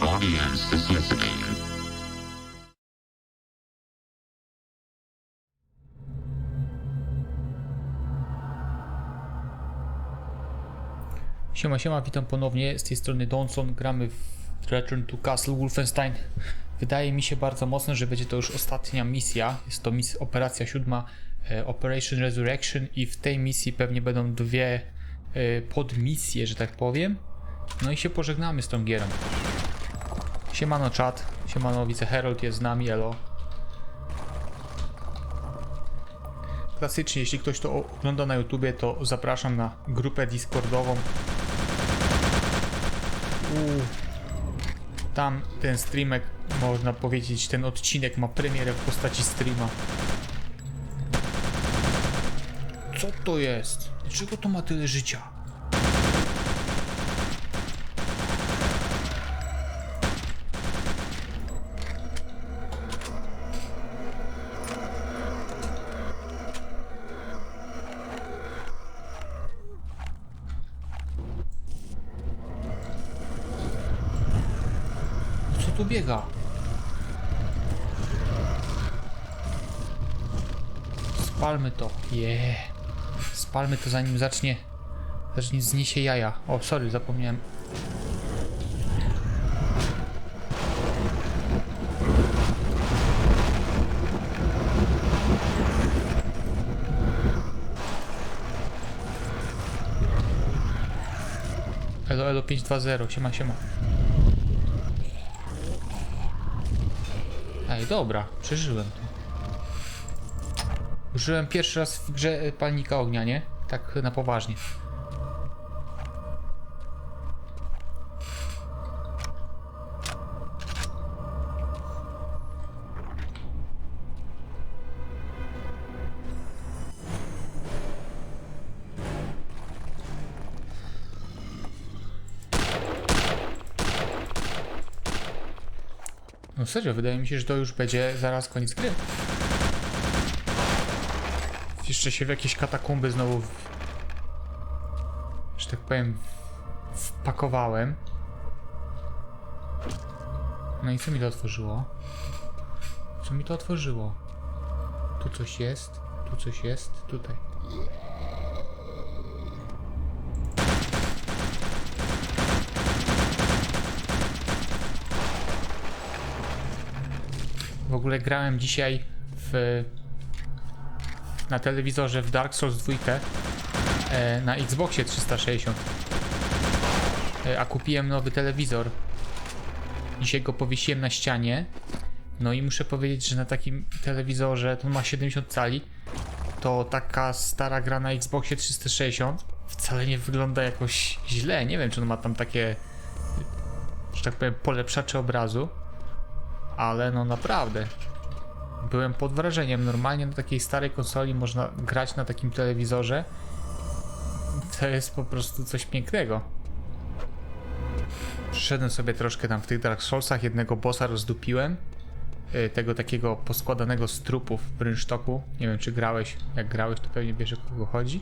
Audience. Siema, siema, witam ponownie. Z tej strony Donson. Gramy w Return to Castle Wolfenstein. Wydaje mi się bardzo mocno, że będzie to już ostatnia misja. Jest to mis operacja siódma e, Operation Resurrection i w tej misji pewnie będą dwie e, podmisje, że tak powiem. No i się pożegnamy z tą gierą. Siemano czat, siemano widzę Harold jest z nami, elo. Klasycznie, jeśli ktoś to ogląda na YouTubie, to zapraszam na grupę Discordową. Uuu. Tam ten streamek, można powiedzieć, ten odcinek ma premierę w postaci streama. Co to jest? Dlaczego to ma tyle życia? Co tu biega? Spalmy to. Yeah. Spalmy to zanim zacznie. Zacznie zniesie jaja. O, sorry, zapomniałem. Elo, elo 520, siema, siema. Ej, dobra, przeżyłem to. Użyłem pierwszy raz w grze e, palnika ognia, nie? Tak na poważnie. No serio, wydaje mi się, że to już będzie zaraz koniec gry. Jeszcze się w jakieś katakumby znowu, w... że tak powiem, wpakowałem. No i co mi to otworzyło? Co mi to otworzyło? Tu coś jest, tu coś jest, tutaj. W ogóle grałem dzisiaj w na telewizorze w Dark Souls 2 e, na Xboxie 360. E, a kupiłem nowy telewizor. Dzisiaj go powiesiłem na ścianie. No i muszę powiedzieć, że na takim telewizorze, to ma 70 cali, to taka stara gra na Xboxie 360 wcale nie wygląda jakoś źle. Nie wiem, czy on ma tam takie, że tak powiem, polepszacze obrazu, ale no naprawdę byłem pod wrażeniem. Normalnie na takiej starej konsoli można grać na takim telewizorze. To jest po prostu coś pięknego. Przyszedłem sobie troszkę tam w tych Dark Soulsach, jednego bossa rozdupiłem. y, Tego takiego poskładanego z trupów w Brynsztoku. Nie wiem czy grałeś, jak grałeś to pewnie wiesz o kogo chodzi.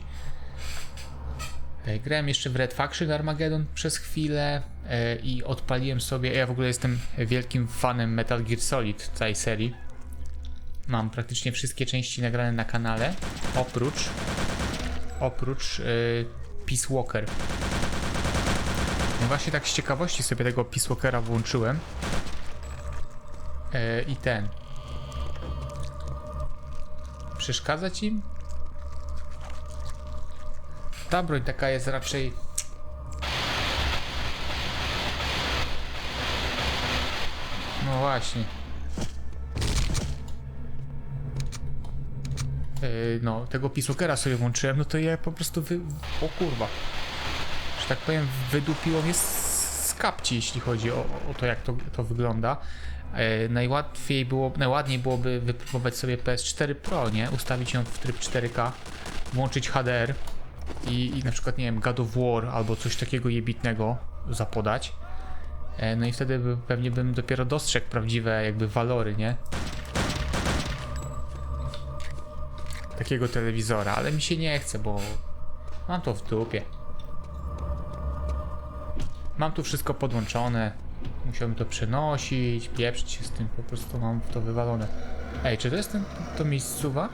E, Grałem jeszcze w Red Faction Armageddon przez chwilę e, i odpaliłem sobie. Ja w ogóle jestem wielkim fanem Metal Gear Solid całej serii. Mam praktycznie wszystkie części nagrane na kanale, oprócz oprócz yy, Peace Walker. No właśnie tak z ciekawości sobie tego Peace Walkera włączyłem. Yy, I ten. Przeszkadza ci? Ta broń taka jest raczej... No właśnie. No, tego Peacewalkera sobie włączyłem, no to je po prostu wy... o kurwa. Że tak powiem, wydupiło mnie z kapci, jeśli chodzi o, o to, jak to, to wygląda. Najłatwiej było, najładniej byłoby wypróbować sobie PS4 Pro, nie? Ustawić ją w tryb 4K, włączyć HDR i, i na przykład, nie wiem, God of War albo coś takiego jebitnego zapodać. No i wtedy by, pewnie bym dopiero dostrzegł prawdziwe jakby walory, nie? Takiego telewizora, ale mi się nie chce, bo mam to w dupie. Mam tu wszystko podłączone. Musiałbym to przenosić, pieprzyć się z tym, po prostu mam to wywalone. Ej, czy to jest ten, to miejscowa?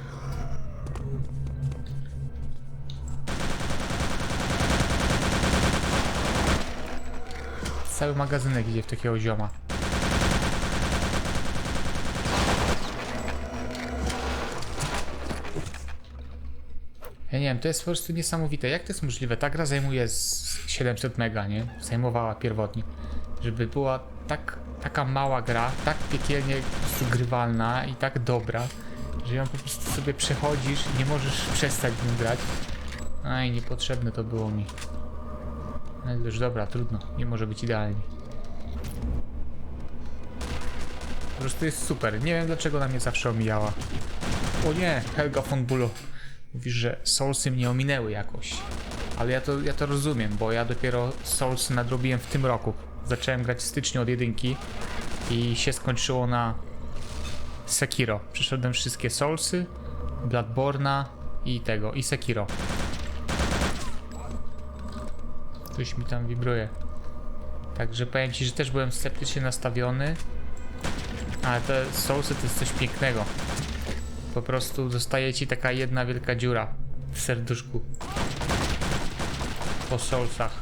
Cały magazynek idzie w takiego zioma. Ja nie wiem, to jest po prostu niesamowite. Jak to jest możliwe? Ta gra zajmuje z 700 mega, nie? Zajmowała pierwotnie. Żeby była tak, taka mała gra, tak piekielnie grywalna i tak dobra, że ją po prostu sobie przechodzisz nie możesz przestać w nią grać. Aj, niepotrzebne to było mi. Ale już dobra, trudno. Nie może być idealnie. Po prostu jest super. Nie wiem dlaczego na mnie zawsze omijała. O nie, Helga von Bulo. Mówisz, że Soulsy mnie ominęły jakoś. Ale ja to, ja to rozumiem, bo ja dopiero Soulsy nadrobiłem w tym roku. Zacząłem grać w styczniu od jedynki i się skończyło na Sekiro. Przeszedłem wszystkie Soulsy, Bloodborne'a i tego, i Sekiro. Coś mi tam wibruje. Także powiem ci, że też byłem sceptycznie nastawiony. Ale te Soulsy to jest coś pięknego. Po prostu zostaje ci taka jedna wielka dziura w serduszku. Po Soulsach.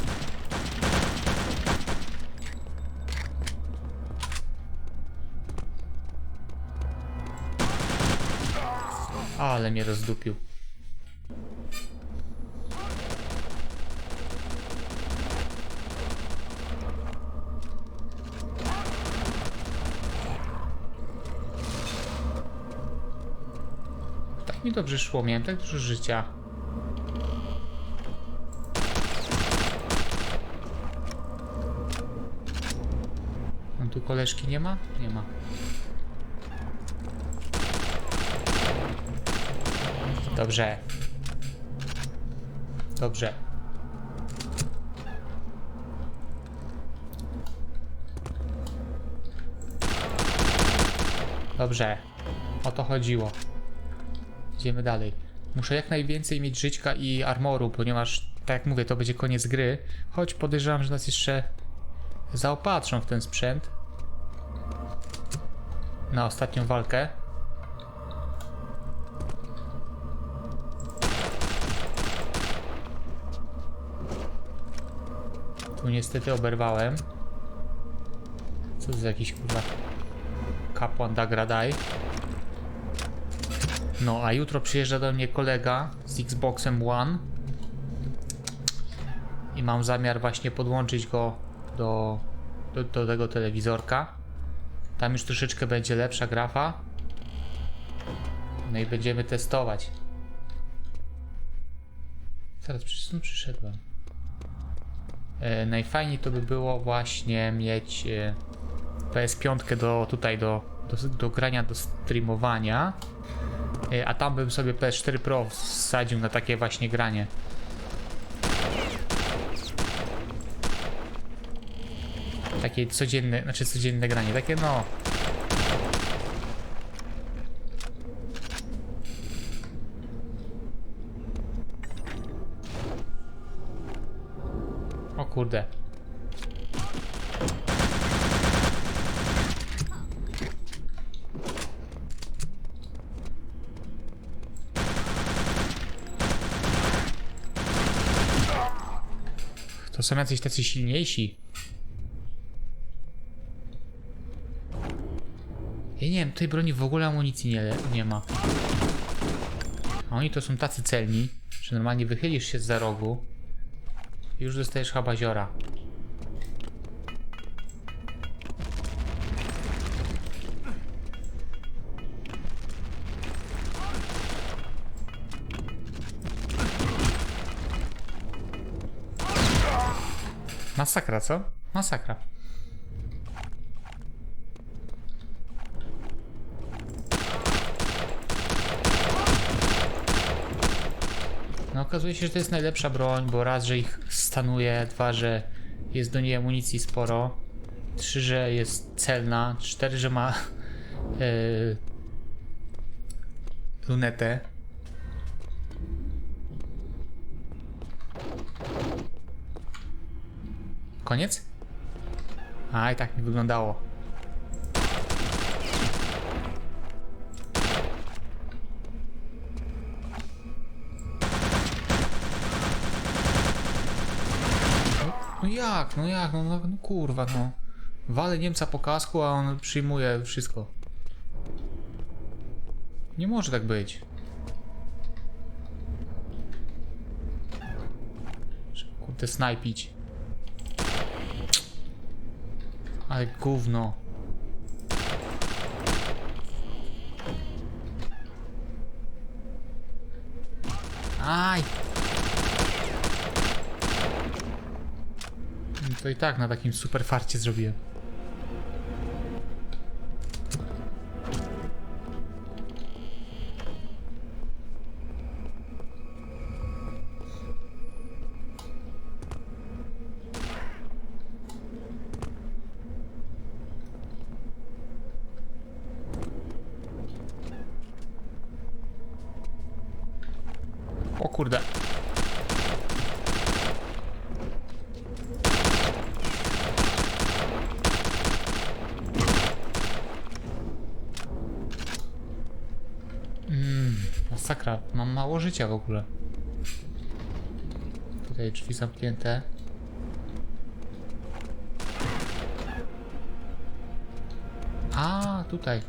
Ale mnie rozdupił. Mi dobrze szło, miałem tak dużo życia. No tu koleżki nie ma? Nie ma. Dobrze. Dobrze. Dobrze. O to chodziło. Idziemy dalej. Muszę jak najwięcej mieć żyćka i armoru, ponieważ, tak jak mówię, to będzie koniec gry. Choć podejrzewam, że nas jeszcze zaopatrzą w ten sprzęt. Na ostatnią walkę. Tu niestety oberwałem. Co to za jakiś kurwa kapłan Dagradaj. No, a jutro przyjeżdża do mnie kolega z Xboxem One. I mam zamiar właśnie podłączyć go do, do, do tego telewizorka. Tam już troszeczkę będzie lepsza grafa. No i będziemy testować. Przecież no, przyszedłem. E, najfajniej to by było właśnie mieć e, PS5 do tutaj do, do, do grania, do streamowania. E, A tam bym sobie PS4 Pro wsadził na takie właśnie granie. Takie codzienne, znaczy codzienne granie, takie no. O kurde. To są jacyś tacy silniejsi. Ja nie wiem, tej broni w ogóle amunicji nie, nie ma. A oni to są tacy celni, że normalnie wychylisz się za rogu i już dostajesz habaziora. Masakra, co? Masakra. No okazuje się, że to jest najlepsza broń, bo raz, że ich stanuje, dwa, że jest do niej amunicji sporo, trzy, że jest celna, cztery, że ma yy, lunetę. Koniec? A i tak mi wyglądało. No, jak, no jak, no, no, no kurwa, no. Walę Niemca po kasku, a on przyjmuje wszystko. Nie może tak być. Kurde, snajpić. Ale gówno. Aj! To i tak na takim super farcie zrobiłem. O kurde. Mm, masakra. W ogóle. Tutaj drzwi zamknięte. A, tutaj.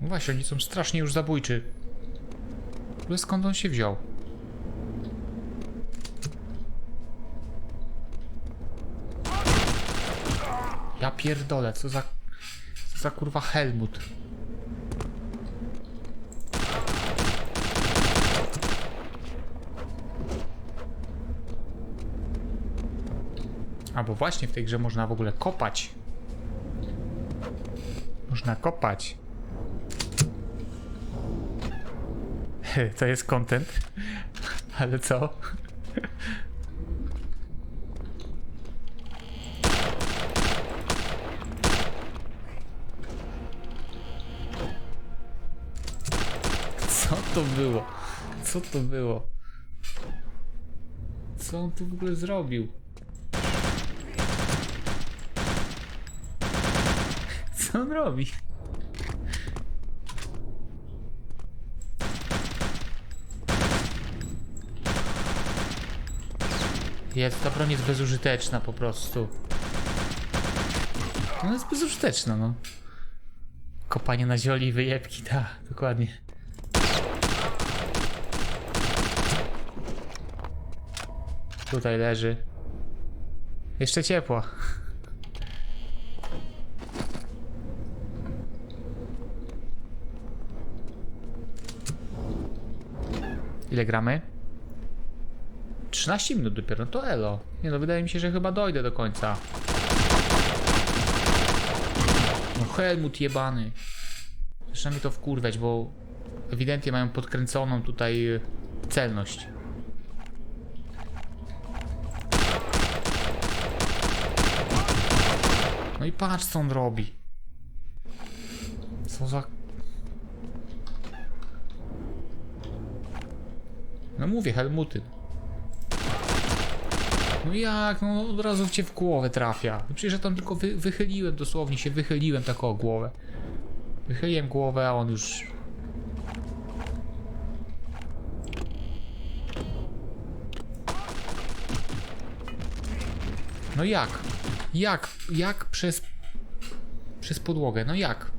No właśnie, oni są strasznie już zabójczy. W skąd on się wziął? Ja pierdolę, co za... Co za kurwa Helmut. Albo właśnie w tej grze można w ogóle kopać. Można kopać. To jest content. Ale co? Co to było? Co to było? Co on tu w ogóle zrobił? Co on robi? Jest, ta broń jest bezużyteczna po prostu. Ona jest bezużyteczna, no. Kopanie na zioli i wyjebki, tak, dokładnie. Tutaj leży. Jeszcze ciepła. Ile gramy? 13 minut dopiero, no to elo. Nie no, wydaje mi się, że chyba dojdę do końca. No Helmut jebany. Zaczyna mi to wkurwać, bo ewidentnie mają podkręconą tutaj y, celność. No i patrz co on robi. Co za... No mówię, Helmuty. No jak? No od razu cię w głowę trafia. No przecież ja tam tylko wy, wychyliłem, dosłownie się wychyliłem tak o głowę. Wychyliłem głowę, a on już... No jak? Jak? Jak przez... Przez podłogę? No jak?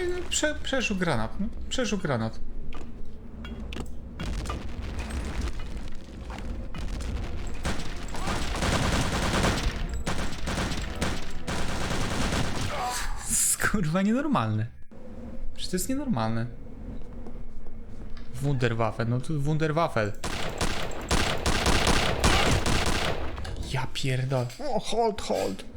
Nie, no, prze, przeszł granat. No, przeszł granat. Kurwa, nienormalne. Przecież to jest nienormalne. Wunderwaffe, no to Wunderwaffel. Ja pierdol. O, hold, hold.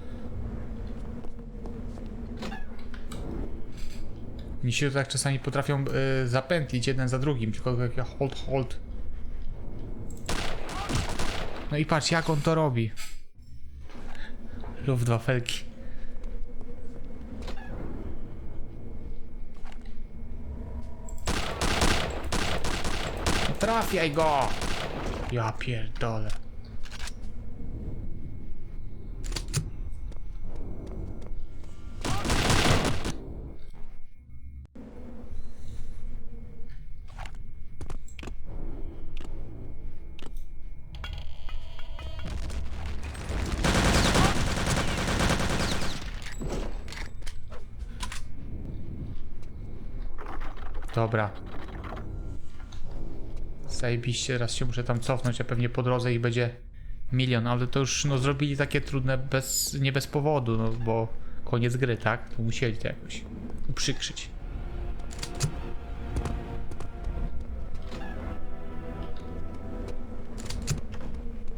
Mi się tak czasami potrafią y, zapętlić jeden za drugim, tylko jak ja hold, hold. No i patrz, jak on to robi. Luftwaffelki. No Trafiaj go! Ja pierdolę. Dobra. Zajebiście, raz się muszę tam cofnąć, a pewnie po drodze ich będzie milion, ale to już no, zrobili takie trudne bez, nie bez powodu, no bo koniec gry, tak? To musieli to jakoś uprzykrzyć.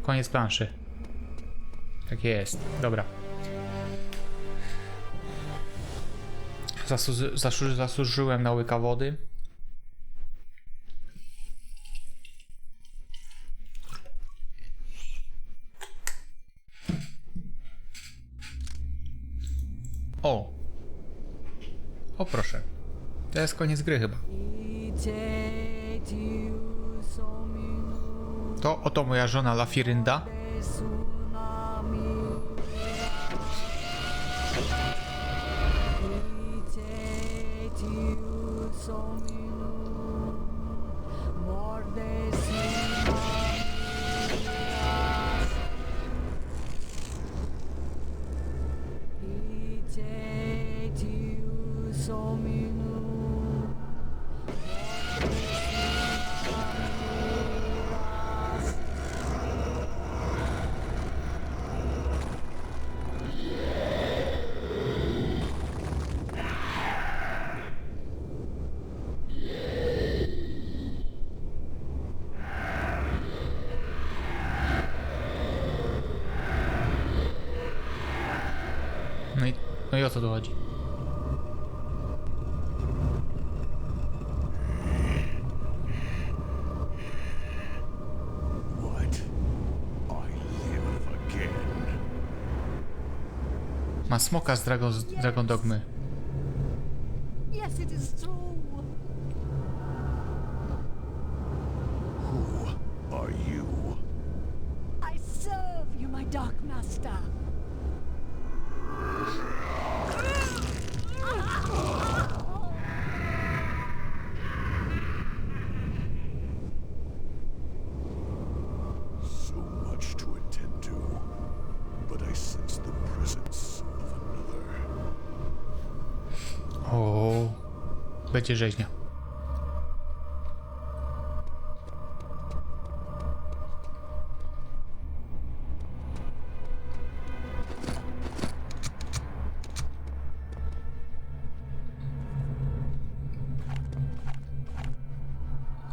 Koniec planszy. Tak jest, dobra. Zasłuży, zasłuży, zasłużyłem na łyka wody. O! O proszę. To koniec gry chyba. To oto moja żona Lafirynda. O co tu chodzi? Ma smoka z Dragon, z Dragon Dogmy. Yes, it is true. Who are you? I serve you, my dark master. So much to attend to, but I sense the presence of another. O, będzie rzeźnia.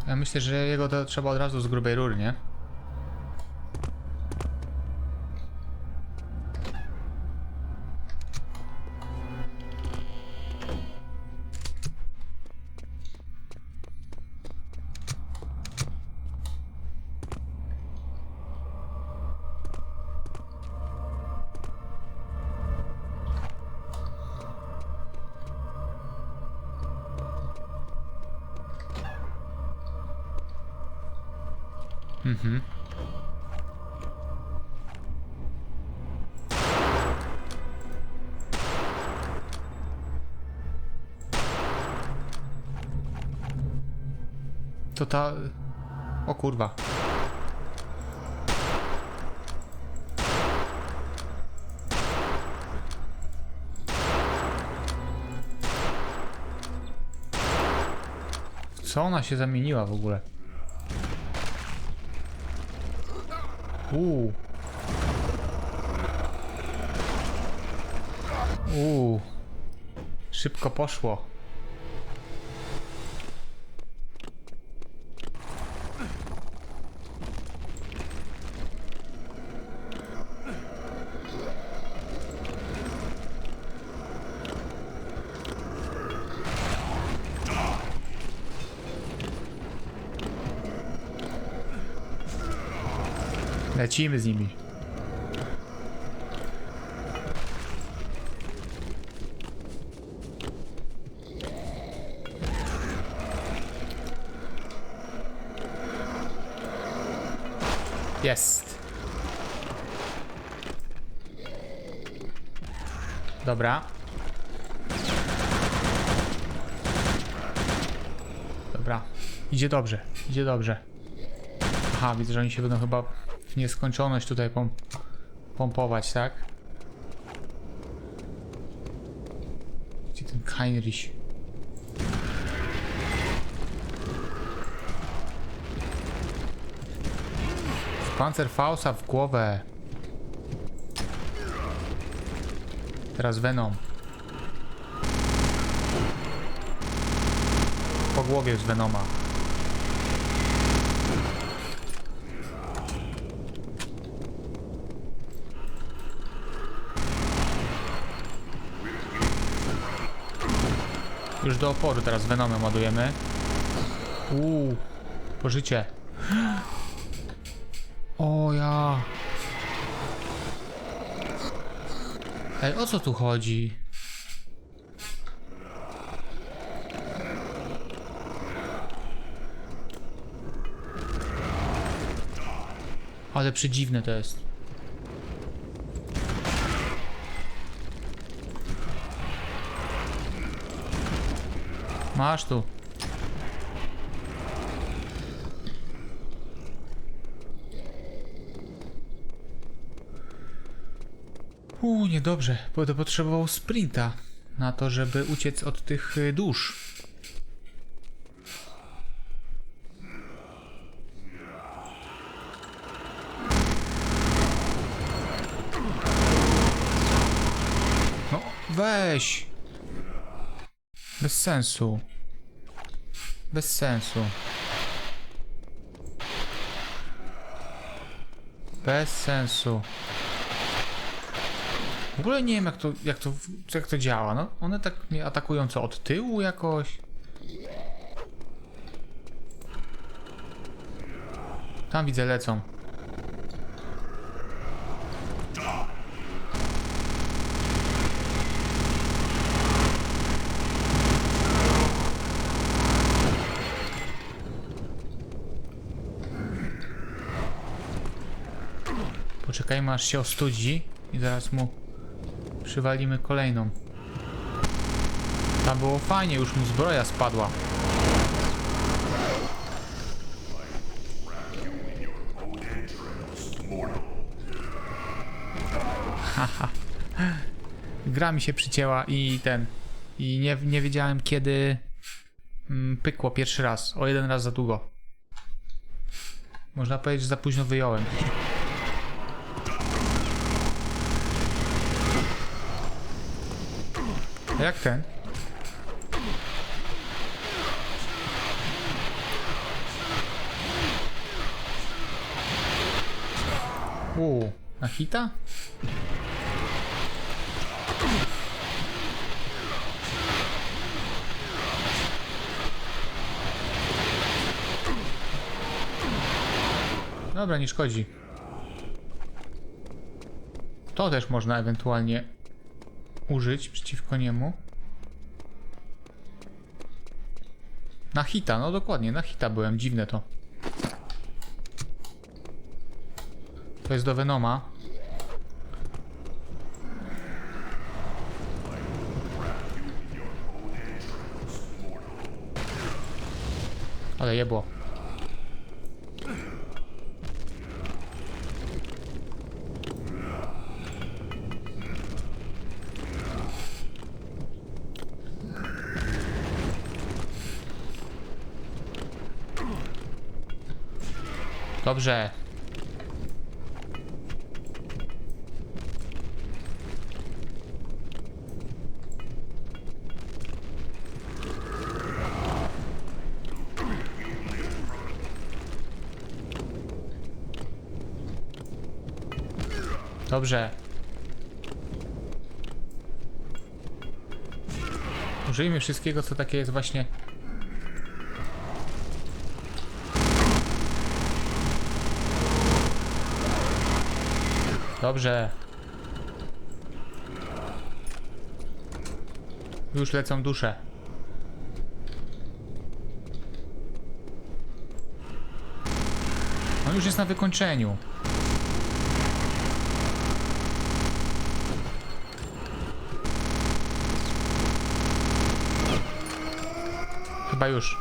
Ja myślę, że jego to trzeba od razu z grubej rury, nie? Mhm. To ta... O kurwa. Co ona się zamieniła w ogóle? Uuu. Uuu. Szybko poszło. Lecimy z nimi. Jest. Dobra. Dobra. Idzie dobrze, idzie dobrze. Aha, widzę, że oni się będą chyba w nieskończoność tutaj pom pompować, tak? Gdzie ten Heinrich? W Panzerfausta w głowę. Teraz Venom. Po głowie z Venoma. Już do oporu teraz Venomem ładujemy. Uuu, pożycie. O ja. Ej, o co tu chodzi? Ale przedziwne to jest. Masz tu. Uuu, niedobrze. Będę potrzebował sprinta na to, żeby uciec od tych y, dusz. No, weź. Bez sensu. Bez sensu. Bez sensu. W ogóle nie wiem jak to, jak to, jak to działa. No, one tak mnie atakują co od tyłu jakoś. Tam widzę lecą. Poczekajmy aż się ostudzi i zaraz mu przywalimy kolejną. Tam było fajnie, już mu zbroja spadła. Haha. Gra mi się przycięła i ten. I nie, nie wiedziałem kiedy mm, pykło pierwszy raz. O jeden raz za długo. Można powiedzieć, że za późno wyjąłem. Jak ten? Uuu, na hita? Dobra, nie szkodzi. To też można ewentualnie użyć przeciwko niemu. Na hita, no dokładnie, na hita byłem, dziwne to. To jest do Venoma. Ale jebło. Dobrze. Dobrze. Użyjmy wszystkiego, co takie jest właśnie Dobrze. Już lecą dusze. On już jest na wykończeniu. Chyba już.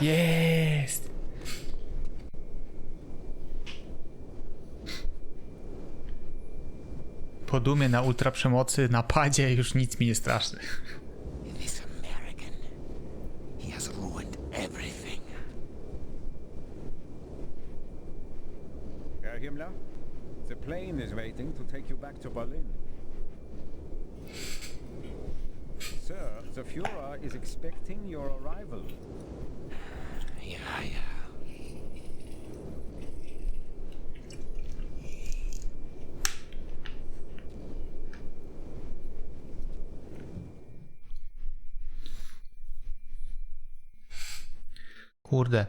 Jest! Po dumie na ultra przemocy, napadzie już nic mi nie straszne. This American. He has ruined everything. Herr Himmler, the plane is waiting to take you back to Berlin. Sir, the Fuhrer is expecting your arrival. Yeah, yeah. Kurde.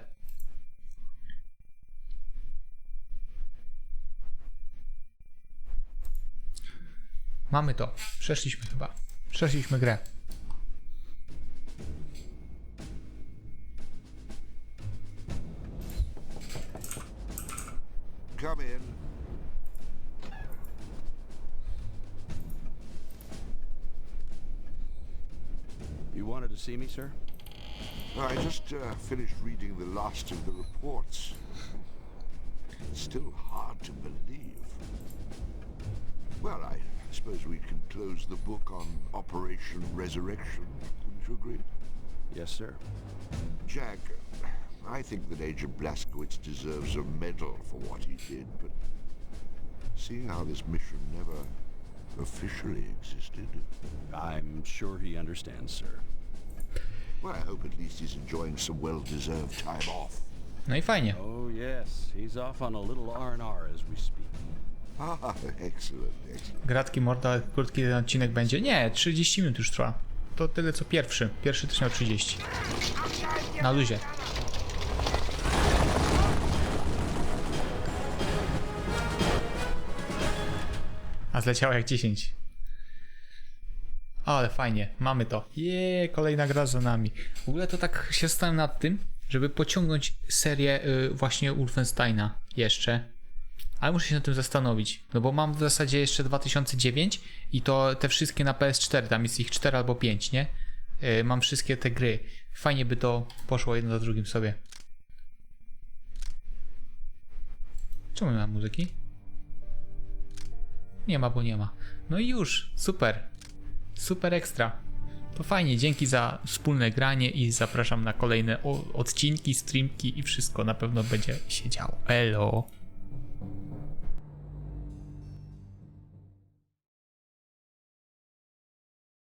Mamy to. Przeszliśmy chyba. Przeszliśmy grę. Come in. You wanted to see me, sir? I just uh, finished reading the last of the reports. It's still hard to believe. Well, I suppose we can close the book on Operation Resurrection. Wouldn't you agree? Yes, sir. Jack, I think that Agent Blaskowitz deserves a medal for what he did, but seeing how this mission never officially existed, I'm sure he understands, sir. Well, I hope at least he's enjoying some well-deserved time off. No i fajnie. Oh, yes. He's off on a little R&R as we speak. Ah, excellent, excellent. Gratki morda, krótki ten odcinek będzie. Nie, 30 minut już trwa. To tyle co pierwszy. Pierwszy też miał 30. Na luzie. A zleciało jak 10. Ale fajnie, mamy to. Jeee, kolejna gra za nami. W ogóle to tak się stałem nad tym, żeby pociągnąć serię y, właśnie Wolfensteina jeszcze. Ale muszę się nad tym zastanowić, no bo mam w zasadzie jeszcze 2009 i to te wszystkie na PS4, tam jest ich 4 albo 5, nie? Yy, mam wszystkie te gry. Fajnie by to poszło jedno za drugim sobie. Czemu nie ma muzyki? Nie ma, bo nie ma. No i już, super. Super ekstra. To fajnie, dzięki za wspólne granie i zapraszam na kolejne odcinki, streamki i wszystko na pewno będzie się działo. Elo.